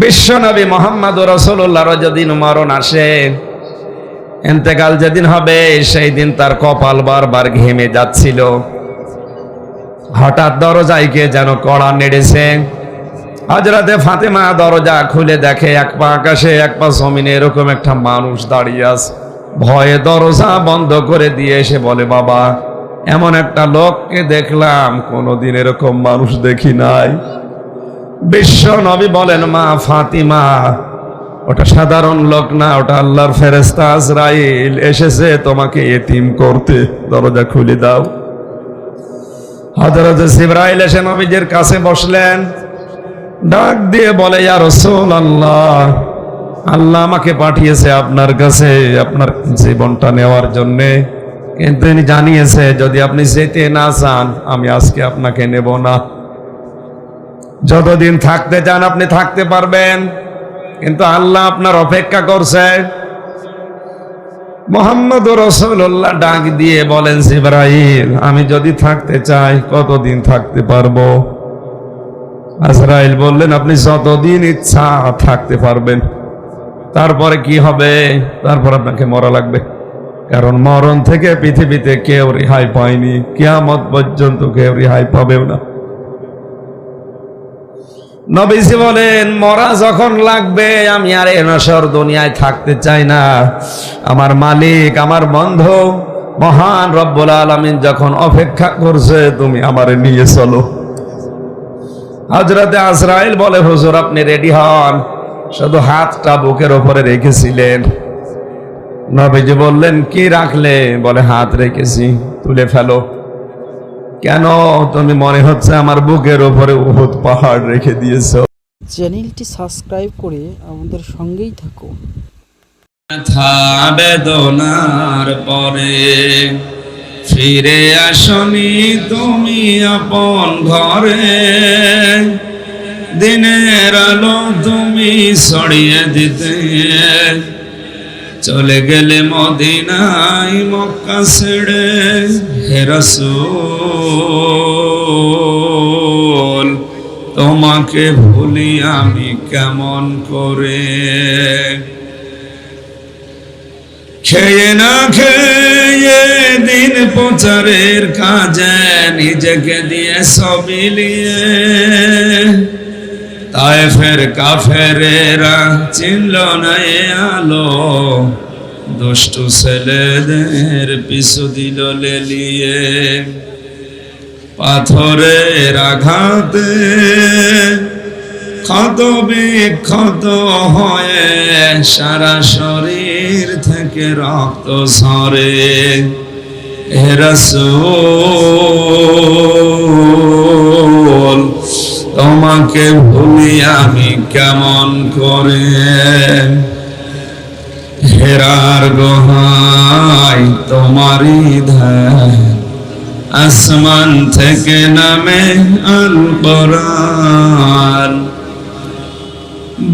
বিশ্বনবী মোহাম্মদ রসুল্লাহর যেদিন মরণ আসে। এতেকাল যেদিন হবে, সেই দিন তার কপাল বারবার ঘেমে যাচ্ছিল। হঠাৎ দরজায় কে যেন কড়া নেড়েছে। হজরতে ফাতেমা দরজা খুলে দেখে, এক পা আকাশে, এক পা জমিনে এরকম একটা মানুষ দাঁড়িয়ে আছে। ভয়ে দরজা বন্ধ করে দিয়ে এসে বলে, বাবা, এমন একটা লোককে দেখলাম, কোনোদিন এরকম মানুষ দেখি নাই। বিশ্ব নবী বলেন, মা ফাতিমা, ওটা সাধারণ লোক না, ওটা আল্লাহর ফেরেস্তা আজরাইল এসেছে তোমাকে এতিম করতে। দরজা খুলে দাও। হজরত সিবরাইল এসে নবীজির কাছে বসলেন, ডাক দিয়ে বলে, ইয়া রসুল আল্লাহ আল্লাহ আমাকে পাঠিয়েছে আপনার কাছে আপনার জীবনটা নেওয়ার জন্যে। কিন্তু তিনি জানিয়েছে, যদি আপনি যেতে না চান, আমি আজকে আপনাকে নেব না। যতদিন থাকতে চান আপনি থাকতে পারবেন। কিন্তু আল্লাহ আপনার অপেক্ষা করছে। মোহাম্মদ রসুল্লাহ ডাক দিয়ে বলেন, জিব্রাইল, আমি যদি থাকতে চাই, কতদিন থাকতে পারব? আজরাইল বললেন, আপনি যতদিন ইচ্ছা থাকতে পারবেন। তারপরে কি হবে? তারপর আপনাকে মরা লাগবে। কারণ মরণ থেকে পৃথিবীতে কেউ রেহাই পায়নি। কেয়ামত পর্যন্ত কেউ রেহাই পাবেও না। নবীজি বলেন, মরা যখন লাগবে, আমি আর এ নসর দুনিয়ায় থাকতে চাই না। আমার মালিক, আমার বন্ধু মহান রব্বুল আলমিন যখন অপেক্ষা করছে, তুমি আমারে নিয়ে চলো। হজরতে আজরাইল বলে, হুজুর, আপনি রেডি হন। শুধু হাতটা বুকের ওপরে রেখেছিলেন। নবীজি বললেন, কি রাখলে? বলে, হাত রেখেছি, তুলে ফেলো। কেন তুমি মনে হচ্ছে আমার বুকের ওপরে উহুদ পাহাড় রেখে দিয়েছ? চ্যানেলটি সাবস্ক্রাইব করে আমাদের সঙ্গেই থাকো। ব্যথা বেদনার পরে ফিরে আসনি তুমি আপন ঘরে। দিনের আলো তুমি ছড়িয়ে দিতে। চলে গেলে মদিনাই মক্কা ছেড়ে, হে রাসূল, তোমাকে ভুলি আমি কেমন করে? খেয়ে না খেয়ে দিন প্রচারের কাজে নিজেকে দিয়ে সবিলিয়ে তাই ফের কাফেরেরা চিনল না এ আলো। দুষ্টু ছেলেদের পিছু দিল লেলিয়ে। পাথরের আঘাতে ক্ষত বিক্ষত হয়ে সারা শরীর থেকে রক্ত সরে হেরাসুল তোমাকে ভুলি আমি কেমন করে হেরার গোহাই তোমারই ধ্যান আসমান থেকে নামে আল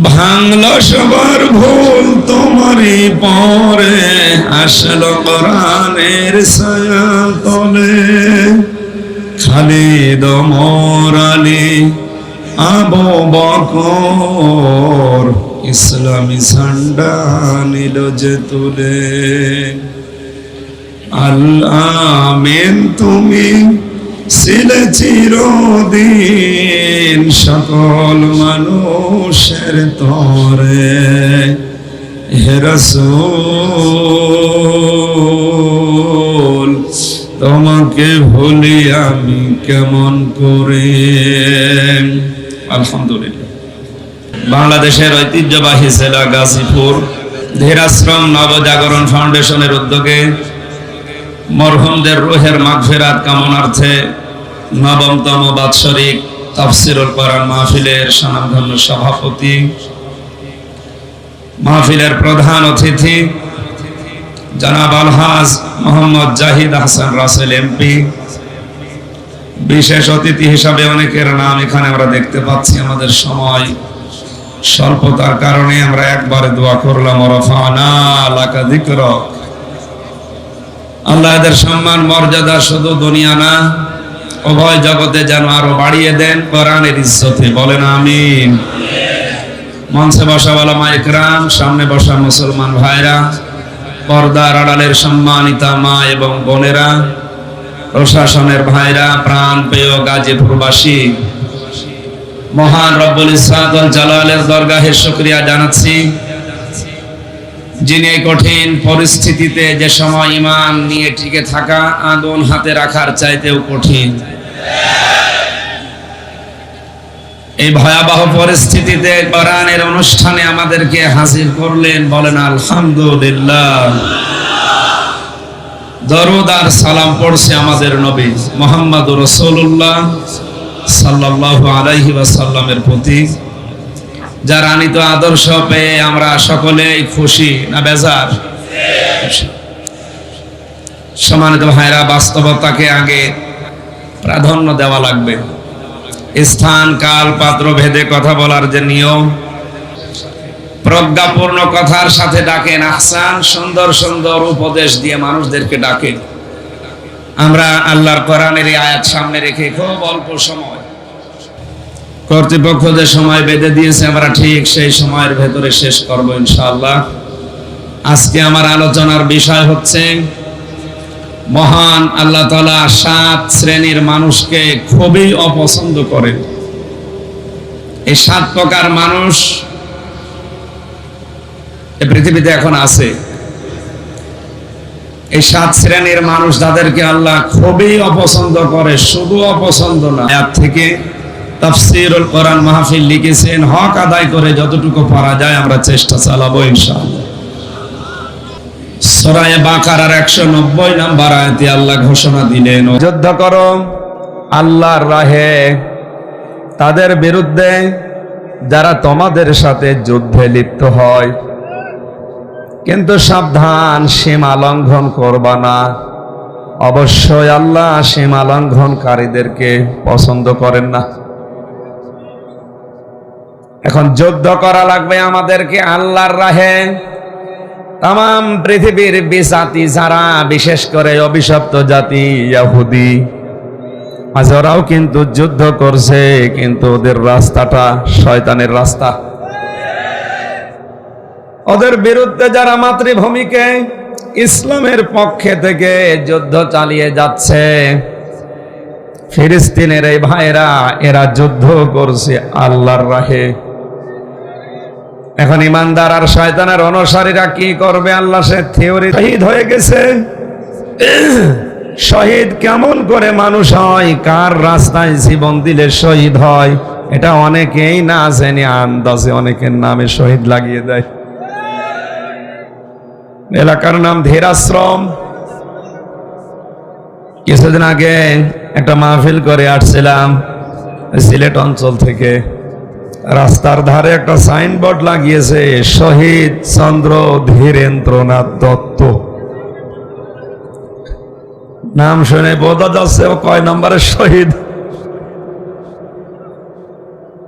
ভাঙল সবার ভুল তোমারই পরে, আসলো কোরআনের ছায়া তলে খালিদ মোর আলী আবু বকর ইসলামী ঝান্ডা নিল যে তুলে। আল্লামেন তুমি ছিলে চিরদিন সকল মানুষের তরে। হেরসুল তোমাকে ভুলি আমি কেমন করে? বাংলাদেশের ঐতিহ্যবাহী জেলা গাজীপুর, ধীরাশ্রম নবজাগরণ ফাউন্ডেশনের উদ্যোগে মরহুমদের রোহের মাগফিরাত কামনার্থে নবমতম বাৎসরিক তাফসিরুল কোরআন মাহফিলের স্বনামধন্য সভাপতি, মাহফিলের প্রধান অতিথি, জনাব আলহাজ মোহাম্মদ জাহিদ হাসান রাসেল এমপি বিশেষ অতিথি হিসাবে অনেকের নাম এখানে আমরা দেখতে পাচ্ছি আমাদের সময় স্বল্পতার কারণে আমরা একবারে দোয়া করলাম আল্লাহ এদের সম্মান, মর্যাদা শুধু দুনিয়া না, উভয় জগতে যেন আরও বাড়িয়ে দেন কোরআনের ইজ্জতে। বলেন আমিন। মঞ্চে বসা বালামা একরাম, সামনে বসা মুসলমান ভাইরা, পর্দার আড়ালের সম্মানিতা মা এবং বোনেরা প্রশাসনের ভাইরা, প্রাণ পেয় গাজীপুরবাসী, মহান রব্বুল ইসরাতুল জালালের দরগাহে শুকরিয়া জানাচ্ছি। যিনি এই কঠিন পরিস্থিতিতে যে সময় ইমান নিয়ে টিকে থাকা, আগুন হাতে রাখার চাইতেও কঠিন। এই ভয়াবহ পরিস্থিতিতে কোরআনের অনুষ্ঠানে আমাদেরকে হাজির করলেন বলেন, আলহামদুলিল্লাহ। দরুদ আর সালাম পড়ছে আমাদের নবী মোহাম্মদ রসুল্লাহ সাল্লাল্লাহু আলাইহি ওয়াসাল্লামের প্রতি। যার আনিত আদর্শ পেয়ে আমরা সকলেই খুশি না বেজার? সম্মানিত ভাইরা, বাস্তবতাকে আগে প্রাধান্য দেওয়া লাগবে। স্থান, কাল, পাত্র, ভেদে কথা বলার যে নিয়ম প্রজ্ঞাপূর্ণ কথার সাথে ডাকেন। আহসান সুন্দর সুন্দর উপদেশ দিয়ে মানুষদেরকে ডাকেন। আমরা আল্লাহর কোরআনের আয়াত সামনে রেখে খুব অল্প সময়, কর্তৃপক্ষ যে সময় বেঁধে দিয়েছে, আমরা ঠিক সেই সময়ের ভেতরে শেষ করব ইনশাআল্লাহ। আজকে আমার আলোচনার বিষয় হচ্ছে, মহান আল্লাহ তালা সাত শ্রেণির মানুষকে খুবই অপছন্দ করেন। এই সাত প্রকার মানুষ পৃথিবীতে এখন আছে। এই সাত শ্রেণির মানুষ যাদেরকে আল্লাহ খুবই অপছন্দ করে, শুধু অপছন্দ না থেকে তাফসিরুল কোরআন মাহফিল লিখেছেন, হক আদায় করে যতটুকু পারা যায় আমরা চেষ্টা চালাবো ইনশাআল্লাহ। সরায়ে বাকারার নব্বই নাম্বার আয়াতে আল্লাহ ঘোষণা দিলেন যুদ্ধ করো আল্লাহর রাহে, তাদের বিরুদ্ধে যারা তোমাদের সাথে যুদ্ধে লিপ্ত হয় কিন্তু সাবধান, সীমা লঙ্ঘন করবা না। অবশ্যই আল্লাহ সীমা লঙ্ঘনকারীদেরকে পছন্দ করেন না। এখন যুদ্ধ করা লাগবে আমাদেরকে আল্লাহর রাহে। তাম পৃথিবীর বিজাতি যারা, বিশেষ করে অভিশপ্ত জাতি ইয়াহুদি, আজ ওরাও কিন্তু যুদ্ধ করছে, কিন্তু ওদের রাস্তাটা শয়তানের রাস্তা। ওদের বিরুদ্ধে যারা মাতৃভূমিকে ইসলামের পক্ষে থেকে যুদ্ধ চালিয়ে যাচ্ছে, ফিলিস্তিনের এই ভাইরা এরা যুদ্ধ করছে আল্লাহর রাহে। এখন ইমানদার আর শয়তানের অনুসারীরা কি করবে আল্লাহ সে থিওরি শহীদ হয়ে গেছে। শহীদ কেমন করে মানুষ হয়, কার রাস্তায় জীবন দিলে শহীদ হয়, এটা অনেকেই না জেনে, আন্দাজে অনেকের নামে শহীদ লাগিয়ে দেয়। এলাকার নাম ধীরাশ্রম। কিছুদিন আগে একটা মাহফিল করে আসছিলাম, সিলেট অঞ্চল থেকে। রাস্তার ধারে একটা সাইনবোর্ড লাগিয়েছে, শহীদ চন্দ্র ধীরেন্দ্রনাথ দত্ত। নাম শুনে বোঝা যাচ্ছে ও কয় নম্বরের শহীদ।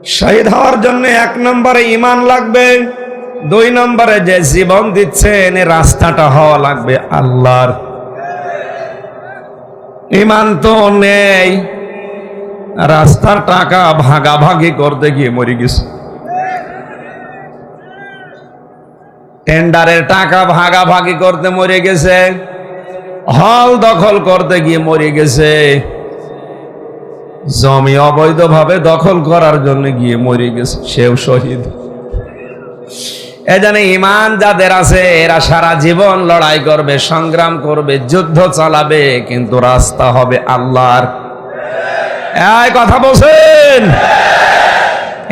শহীদ হওয়ার জন্য এক নম্বরে ইমান লাগবে। দুই নম্বরে যে জীবন দিচ্ছেন এ রাস্তাটা হওয়া লাগবে আল্লাহর। ইমান তো নেই। রাস্তার টাকা ভাগাভাগি করতে গিয়ে মরে গেছে। টেন্ডারের টাকা ভাগাভাগি করতে মরে গেছে। হল দখল করতে গিয়ে মরে গেছে। জমি অবৈধভাবে দখল করার জন্য গিয়ে মরে গেছে। সেও শহীদ। এ জানে ইমান যাদের আছে, এরা সারা জীবন লড়াই করবে, সংগ্রাম করবে, যুদ্ধ চালাবে, কিন্তু রাস্তা হবে আল্লাহর। কথা বলছেন?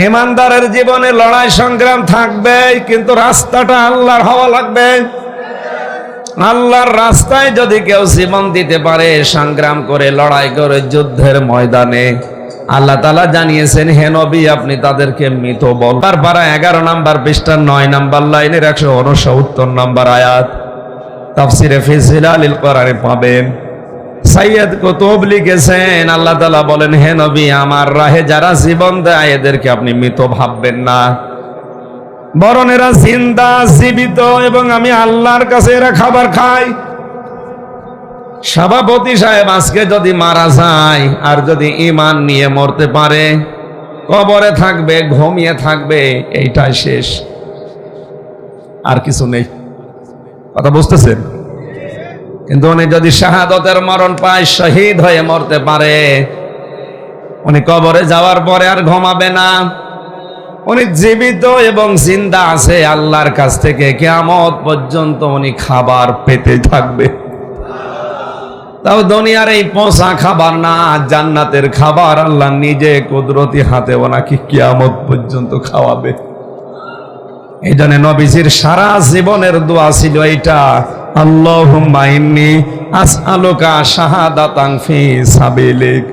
ইমানদারের জীবনে লড়াই, সংগ্রাম থাকবে, কিন্তু রাস্তাটা আল্লাহর হওয়া লাগবে। আল্লাহর রাস্তায় যদি কেউ জীবন দিতে পারে, সংগ্রাম করে, লড়াই করে যুদ্ধের ময়দানে। আল্লাহ তালা জানিয়েছেন, হে নবী, আপনি তাদেরকে মৃত বল পারা এগারো নাম্বার পৃষ্ঠার নয় নাম্বার লাইনের একশো উনসত্তর নাম্বার আয়াত। তাফসিরে ফিজিলালিল কোরআনে পাবেন। সাইয়দ কুতুব লিখেছেন, আল্লাহ তালা বলেন, হে নবী, আমার রাহে যারা জীবন দেয়, এদেরকে আপনি মৃত ভাববেন না। বরং এরা জিন্দা, জীবিত, এবং আমি আল্লাহর কাছে এরা খাবার খাই। সভাপতি সাহেব আজকে যদি মারা যায় আর যদি ইমান নিয়ে মরতে পারে, কবরে থাকবে, ঘুমিয়ে থাকবে, এইটাই শেষ। আর কিছু নেই। কথা বুঝতেছেন? কিন্তু উনি যদি শাহাদতের মরণ পায়, শহীদ হয়ে মরতে পারে, উনি কবরে যাওয়ার পরে আর ঘুমাবে না। উনি জীবিত এবং জিন্দা আছে, আল্লাহর কাছ থেকে কেয়ামত পর্যন্ত উনি খাবার পেতে থাকবে। তাও দুনিয়ার এই পচা খাবার না, জান্নাতের খাবার আল্লাহ নিজে কুদরতি হাতে ওনাকে কিয়ামত পর্যন্ত খাওয়াবে। এই জন্য নবীজির সারা জীবনের দোয়া ছিল এইটা ইন্নী আসআলুকা শাহাদাতান ফি সাবিলিক।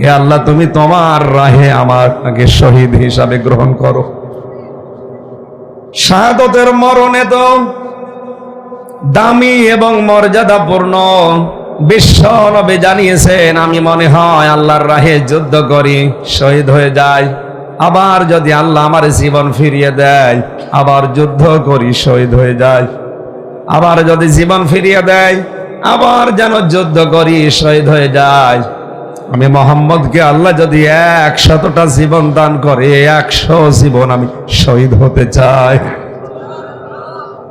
হে আল্লাহ, তুমি তোমার রাহে আমাকে শহীদ হিসাবে গ্রহণ করো। শাহাদতের মরণে তো দামি এবং মর্যাদাপূর্ণ বিশ্ব নবী জানিয়েছেন, আমি মনে হয় আল্লাহর রাহে যুদ্ধ করি, শহীদ হয়ে যাই। আবার যদি আল্লাহ আমার জীবন ফিরিয়ে দেয়, আবার যুদ্ধ করি, শহীদ হয়ে যায় আবার যদি জীবন ফিরিয়ে দেয়, আবার যেন যুদ্ধ করি, শহীদ হয়ে যায় আমি মোহাম্মদকে আল্লাহ যদি একশতটা জীবন দান করে, একশো জীবন আমি শহীদ হতে চাই।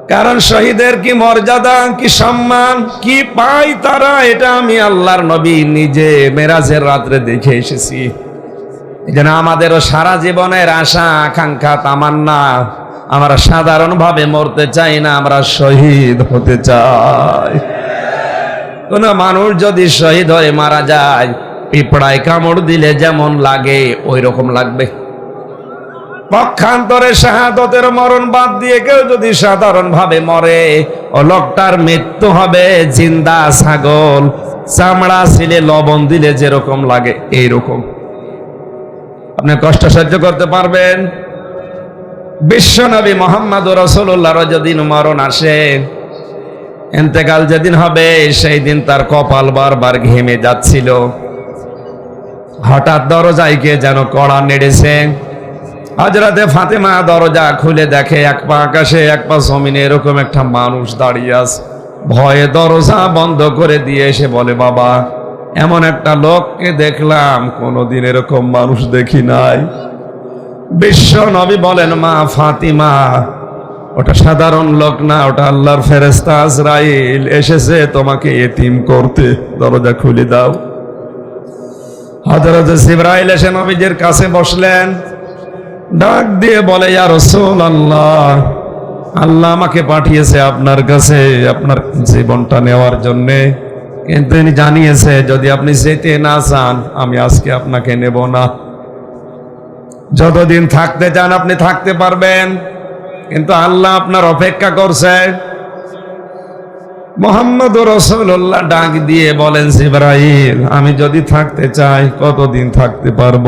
কারণ শহীদের কি মর্যাদা, কি সম্মান, কি পাই তারা, এটা আমি আল্লাহর নবী নিজে মেরাজের রাত্রে দেখে এসেছি। যেন আমাদেরও সারা জীবনের আশা, আকাঙ্ক্ষা, তামান্না আমরা সাধারণভাবে মরতে চাই না, আমরা শহীদ হতে চাই। কোন মানুষ যদি শহীদ হয়ে মারা যায়, পিঁপড়ায় কামড় দিলে যেমন লাগে ওই রকম লাগবে। পক্ষান্তরে শাহাদতের মরণ বাদ দিয়ে কেউ যদি সাধারণ ভাবে মরে, ও লোকটার মৃত্যু হবে জিন্দা ছাগল, চামড়া ছিলে, লবণ দিলে যেরকম লাগে এইরকম। আপনি কষ্ট সহ্য করতে পারবেন। বিশ্বনবী মোহাম্মদ রসুল্লাহর যেদিন মরণ আসে এতেকাল যেদিন হবে, সেই দিন তার কপাল বারবার ঘেমে যাচ্ছিল। হঠাৎ দরজায় কে যেন কড়া নেড়েছে। হাজরাতে ফাতেমা দরজা খুলে দেখে এক পা আকাশে, এক পা জমিনে এরকম একটা মানুষ দাঁড়িয়ে আছে। ভয়ে দরজা বন্ধ করে দিয়ে এসে বলে, বাবা, এমন একটা লোককে দেখলাম, কোনোদিন এরকম মানুষ দেখি নাই। বিশ্ব নবী বলেন, মা ফাতিমা, ওটা সাধারণ লোক না, ওটা আল্লাহর ফেরেস্তা আজরাইল, এসেছে তোমাকে এতিম করতে। দরজা খুলে দাও। হজরত সিবরাইল এসে নবীজির কাছে বসলেন। ডাক দিয়ে বলে, ইয়া রসুল আল্লাহ আল্লাহ আমাকে পাঠিয়েছে আপনার কাছে আপনার জীবনটা নেওয়ার জন্যে। কিন্তু তিনি জানিয়েছে, যদি আপনি যেতে না চান, আমি আজকে আপনাকে নেব না। যতদিন থাকতে চান, আপনি থাকতে পারবেন। কিন্তু আল্লাহ আপনার অপেক্ষা করছে। মোহাম্মদ রসুল্লাহ ডাক দিয়ে বলেন, জিব্রাইল, আমি যদি থাকতে চাই, কতদিন থাকতে পারব?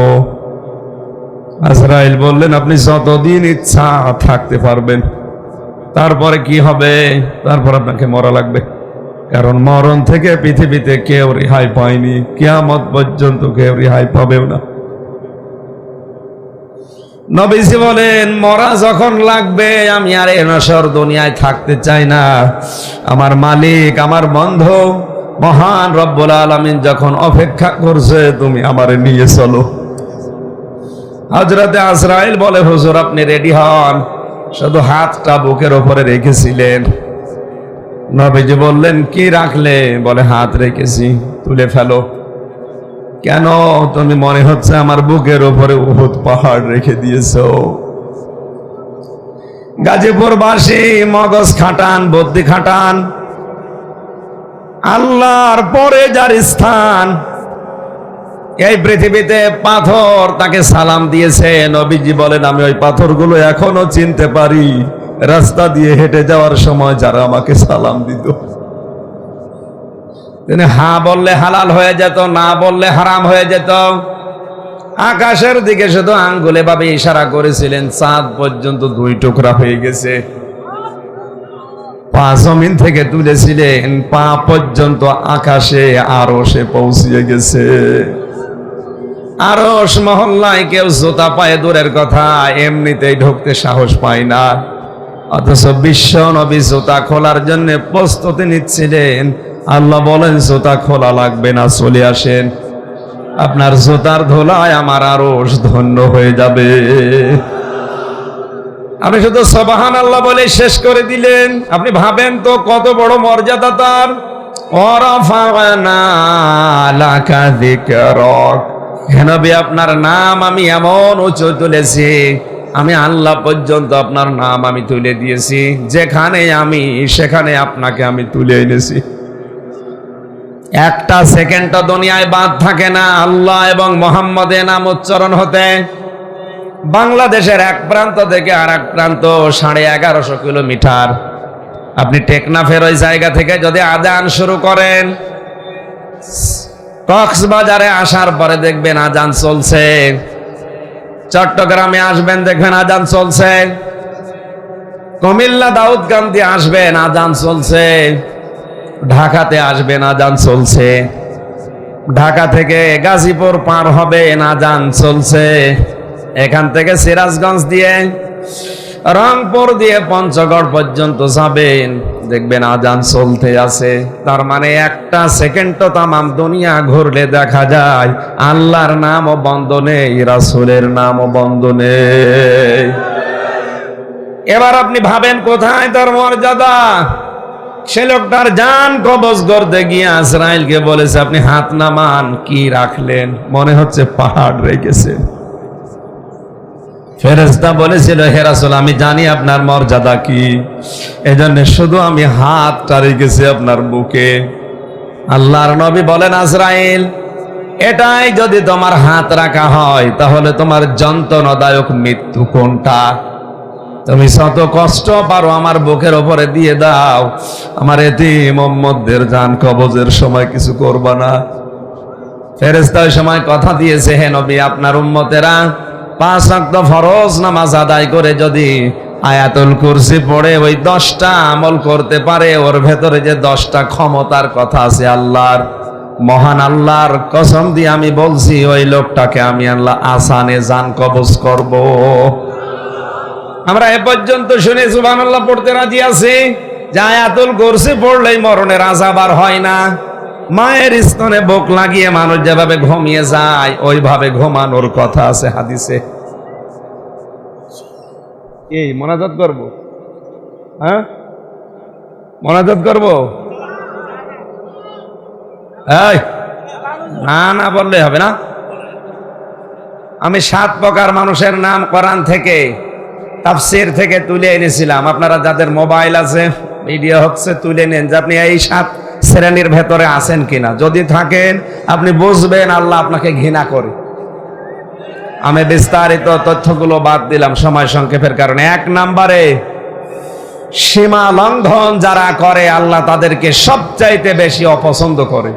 আজরাইল বললেন, আপনি যতদিন ইচ্ছা থাকতে পারবেন, তারপরে কি হবে? তারপর আপনাকে মরা লাগবে। কারণ মরণ থেকে পৃথিবীতে কেউ রেহাই পায়নি, কিয়ামত পর্যন্ত কেউ রেহাই পাবেও না। নবীজি বলেন, মরা যখন লাগবে, আমি আর এ নসর দুনিয়ায় থাকতে চাই না। আমার মালিক, আমার বন্ধু মহান রব্বুল আলমিন যখন অপেক্ষা করছে, তুমি আমারে নিয়ে চলো। হজরতে আজরাইল বলে, হুজুর, আপনি রেডি হন? শুধু হাতটা বুকের ওপরে রেখেছিলেন। নবীজি বললেন, কি রাখলে? বলে, হাত রেখেছি, তুলে ফেলো। কেন? তুমি মনে হচ্ছে আমার বুকের ওপরে উহুদ পাহাড় রেখে দিয়েছ। গাজীপুর বাসী মগজ খাটান, বুদ্ধি খাটান। আল্লাহর পরে যার স্থান এই পৃথিবীতে পাথর তাকে সালাম দিয়েছে। নবীজি বলেন, আমি ওই পাথরগুলো এখনও চিনতে পারি। রাস্তা দিয়ে হেঁটে যাওয়ার সময় যারা আমাকে সালাম দিত। তিনি হা বললে হালাল হয়ে যেত, না বললে হারাম হয়ে যেত। আকাশের দিকে শুধু আঙ্গুলে ভাবে ইশারা করেছিলেন, চাঁদ পর্যন্ত দুই টুকরা হয়ে গেছে। পা জমিন থেকে তুলেছিলেন, পা পর্যন্ত আকাশে আরও সে পৌঁছিয়ে গেছে। আরস মহল্লায় কেউ জোতা পায়ে দূরের কথা এমনিতেই ঢুকতে সাহস পায় না। অথচ বিশ্ব নবী জোতা খোলার জন্য প্রস্তুতি নিচ্ছিলেন। আল্লাহ বলেন, জোতা খোলা লাগবে না, চলে আসেন। আপনার জোতার ধোলায় আমার আরস ধন্য হয়ে যাবে। আপনি শুধু সবাহান আল্লাহ বলে শেষ করে দিলেন। আপনি ভাবেন তো কত বড় মর্যাদা তার? ওয়ারাফা'না লাকা যিকরাক। হে নবী আপনার নাম আমি এমন উঁচু তুলেছি? আমি আল্লাহ পর্যন্ত আপনার নাম আমি তুলে দিয়েছি। যেখানে আমি, সেখানে আপনাকে আমি তুলে এনেছি। একটা সেকেন্ডটা দুনিয়ায় বাদ থাকে না। আল্লাহ এবং মোহাম্মদের নাম উচ্চারণ হতে। বাংলাদেশের এক প্রান্ত থেকে আর এক প্রান্ত, সাড়ে এগারোশো কিলোমিটার। আপনি টেকনাফের ওই জায়গা থেকে যদি আজান শুরু করেন কক্সবাজারে আসার পরে দেখবেন আজান চলছে। চট্টগ্রামে আসবেন, দেখবেন আজান চলছে। কুমিল্লা দাউদকান্দি আসবেন, আজান চলছে। ঢাকাতে আসবেন, আজান চলছে। ঢাকা থেকে গাজীপুর পার হবে আজান চলছে। এখান থেকে সিরাজগঞ্জ দিয়ে রংপুর দিয়ে পঞ্চগড় পর্যন্ত যাবেন। দেখবেন আজান চলতে আছে। তার মানে একটা সেকেন্ড তো তামাম দুনিয়া ঘুরলে দেখা যায়, আল্লাহর নামও বন্ধ নেই, রাসুলের নামও বন্ধ নেই। এবার আপনি ভাবেন, কোথায় তার মর্যাদা? সে লোকটার জান কবজ করতে গিয়ে আজরাইলকে বলেছে, আপনি হাত নামান, কি রাখলেন? মনে হচ্ছে পাহাড় রেখেছে। ফেরেস্তা বলেছিল হেরাসুল আমি জানি আপনার মর্যাদা কি। এজন্য শুধু আমি হাতটা রেখেছি আপনার বুকে। আল্লাহর নবী বলেন, আজরাইল, এটাই যদি তোমার হাত রাখা হয়, তাহলে তোমার যন্ত্রণাদায়ক মৃত্যু কোনটা? তুমি শত কষ্ট পারো আমার বুকের ওপরে দিয়ে দাও। আমার এটি মোহাম্মদের জান কবজের সময় কিছু করবা না। ফেরেস্তা সময় কথা দিয়েছে, হে নবী, আপনার উম্মতেরা পাঁচ অক্ত ফরজ নামাজ আদায় করে যদি আয়াতুল কুরসি পড়ে, ওই দশটা আমল করতে পারে, ওর ভেতরে যে দশটা ক্ষমতার কথা আছে আল্লাহর, মহান আল্লাহর কসম দিয়ে আমি বলছি, ওই লোকটাকে আমি আল্লাহ আসানে জান কবজ করব। আমরা এ পর্যন্ত শুনে সুবান আল্লাহ পড়তে রাজি আছি, যে আয়াতুল কুরসি পড়লেই মরণের আজাব আর হয় না। মায়ের স্তনে বুক লাগিয়ে মানুষ যেভাবে ঘুমিয়ে যায়, ওইভাবে ঘুমানোর কথা আছে হাদিসে। এই, মোনাজাত করব? হ্যাঁ? মোনাজাত করব? এই, না না বললে হবে না। আমি সাত প্রকার মানুষের নাম কোরআন থেকে, তাফসির থেকে তুলে এনেছিলাম। আপনারা যাদের মোবাইল আছে, ভিডিও হচ্ছে তুলে নেন যে আপনি এই সাত শ্রেণির ভেতরে আছেন কিনা? যদি থাকেন, আপনি বুঝবেন আল্লাহ আপনাকে ঘৃণা করে। আমি বিস্তারিত তথ্যগুলো বাদ দিলাম সময় সংক্ষেপের কারণে। এক নম্বরে, সীমা লঙ্ঘন যারা করে, আল্লাহ তাদেরকে সবচাইতে বেশি অপছন্দ করে।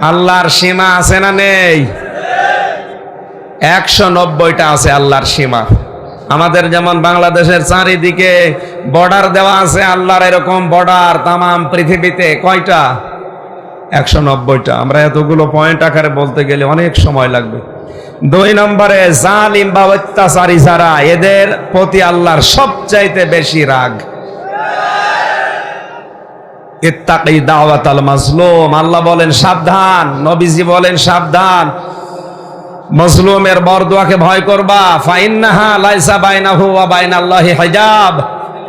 আল্লাহর সীমা আছে না নেই? একশো নব্বইটা আছে আল্লাহর সীমা। আমাদের যেমন বাংলাদেশের চারিদিকে বর্ডার দেওয়া আছে, আল্লাহর এরকম বর্ডার তামাম পৃথিবীতে কয়টা? একশো নব্বইটা। আমরা এতগুলো পয়েন্ট আকারে বলতে গেলে অনেক সময় লাগবে। দুই নম্বরে, জালিম বা অত্যাচারী যারা, এদের প্রতি আল্লাহর সবচাইতে বেশি রাগ। ইত্তাকি দাওয়াত আল মাজলুম। আল্লাহ বলেন, সাবধান। নবীজি বলেন, সাবধান। মজলুমের বরদোয়াকে ভয় করবা। ফাইন্নাহা লাইসা হিজাব।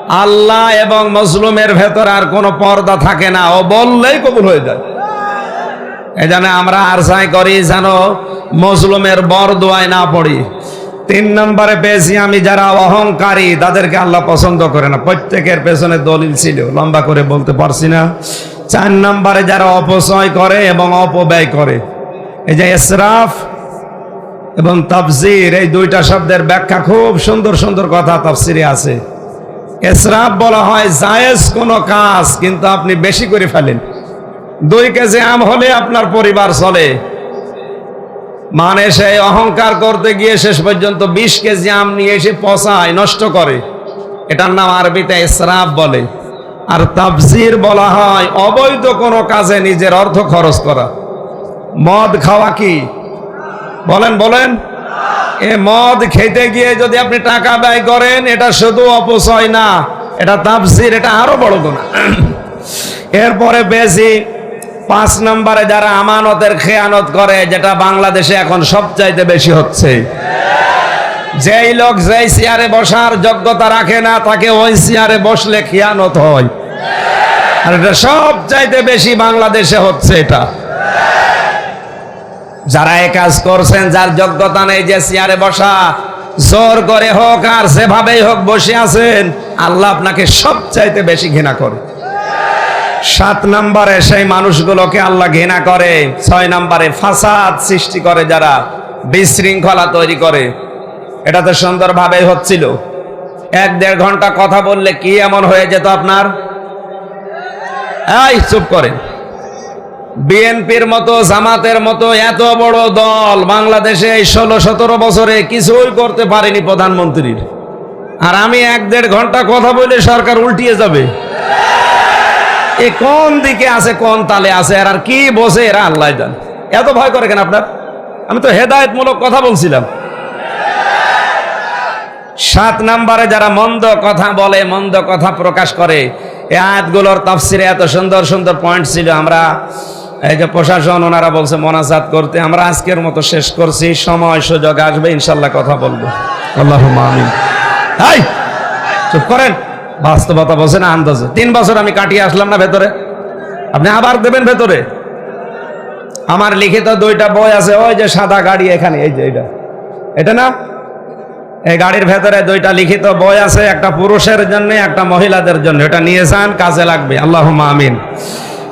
আল্লাহ এবং মজলুমের ভেতর আর কোনো পর্দা থাকে না। ও বললেই কবুল হয়ে যায়। এজন্য আমরা আর চাই করি যেন মজলুমের বরদোয়ায় না পড়ি। তিন নম্বরে পেয়েছি আমি যারা অহংকারী, তাদেরকে আল্লাহ পছন্দ করে না। প্রত্যেকের পেছনে দলিল ছিল, লম্বা করে বলতে পারছি না। চার নম্বরে যারা অপচয় করে এবং অপব্যয় করে। এই যে এসরাফ এবং তাফসির, এই দুইটা শব্দের ব্যাখ্যা খুব সুন্দর সুন্দর কথা তাফসিরে আছে। এসরাফ বলা হয়, জায়েজ কোনো কাজ কিন্তু আপনি বেশি করে ফেলেন। দুই কেজি আম হলে আপনার পরিবার চলে। মানে সে অহংকার করতে গিয়ে শেষ পর্যন্ত বিশ কেজি আম নিয়ে এসে পচায়, নষ্ট করে। এটার নাম আরবিতে এসরাফ বলে। আর তাফসির বলা হয়, অবৈধ কোনো কাজে নিজের অর্থ খরচ করা। মদ খাওয়া কি? বলেন বলেন। এ মদ খেতে গিয়ে যদি আপনি টাকা ব্যয় করেন, এটা শুধু অপচয় না, এটা তাফসির, এটা আরও বড় গোনা এরপরে বেশি, পাঁচ নম্বরে যারা আমানতের খেয়ানত করে, যেটা বাংলাদেশে এখন সবচাইতে বেশি হচ্ছে। যেই লোক যেই চেয়ারে বসার যোগ্যতা রাখে না, তাকে ওই চেয়ারে বসলে খেয়ানত হয়। আর এটা সবচাইতে বেশি বাংলাদেশে হচ্ছে এটা। যারা এই কাজ করছেন, যার যোগ্যতা নেই যে চেয়ারে বসা, জোর করে হোক আর যেভাবেই হোক বসে আছেন, আল্লাহ আপনাকে সবচাইতে বেশি ঘৃণা করে। সাত নম্বরে সেই মানুষগুলোকে আল্লাহ ঘৃণা করে, ছয় নম্বরে ফাসাদ সৃষ্টি করে যারা বিশৃঙ্খলা তৈরি করে। এটা তো সুন্দরভাবে হচ্ছিল। এক দেড় ঘণ্টা কথা বললে কি এমন হয়ে যেত আপনার? এই, চুপ করেন। বিএনপির মতো, জামাতের মতো এত বড় দল বাংলাদেশে এই ষোলো, সতেরো বছরে কিছুই করতে পারেনি প্রধানমন্ত্রীর। আর আমি এক দেড় ঘণ্টা কথা বলে সরকার উল্টিয়ে যাবে। এ কোন দিকে আছে, কোন তালে আছে, আর আর কি বসে এরা আল্লাহ জান। এত ভয় করে কেন আপনার? আমি তো হেদায়তমূলক কথা বলছিলাম। সাত নম্বরে যারা মন্দ কথা বলে, মন্দ কথা প্রকাশ করে এই আয়াতগুলোর তাফসিরে এত সুন্দর সুন্দর পয়েন্ট ছিল, আমরা এই যে প্রশাসন, ওনারা বলছে, মোনাজাত করতে আমরা আজকের মতো শেষ করছি, সময়, সুযোগ আসবে, ইনশাল্লাহ কথা বলব। আল্লাহ চুপ করেন। বাস্তবতা বলছে না আন্দাজে। তিন বছর আমি কাটিয়ে আসলাম না ভেতরে। আপনি আবার দেবেন ভেতরে। আমার লিখিত দুইটা বই আছে, ওই যে সাদা গাড়ি এখানে, এই যে এটা এটা না? এই গাড়ির ভেতরে দুইটা লিখিত বই আছে, একটা পুরুষের জন্য, একটা মহিলাদের জন্য। এটা নিয়ে যান, কাজে লাগবে। আল্লাহ আমিন।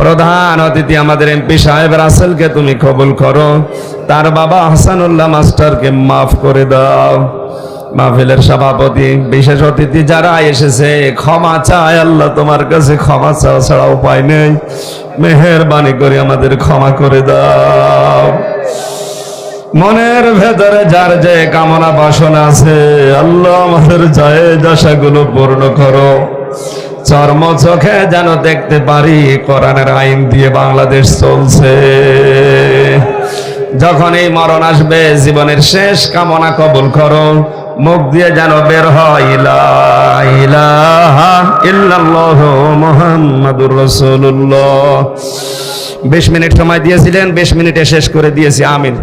প্রধান অতিথি আমাদের এমপি সাহেব রাসেলকে তুমি কবুল করো। তার বাবা হাসানুল্লাহ মাস্টারকে মাফ করে দাও। মাহফিলের সভাপতি, বিশেষ অতিথি যারা এসেছে, ক্ষমা চায় আল্লাহ তোমার কাছে ক্ষমা চাওয়া ছাড়া উপায় নেই। মেহেরবানি করে আমাদের ক্ষমা করে দাও। মনের ভেতরে যার যে কামনা বাসনা আছে, আল্লাহ আমাদের যায় দশাগুলো পূর্ণ করো। চর্ম চোখে যেন দেখতে পারি, কোরআনের আইন দিয়ে বাংলাদেশ চলছে। যখন এই মরণ আসবে, জীবনের শেষ কামনা কবুল করো। মুখ দিয়ে যেন বের হয় মুহাম্মাদুর বিশ মিনিট সময় দিয়েছিলেন, বিশ মিনিটে শেষ করে দিয়েছি, আমিন।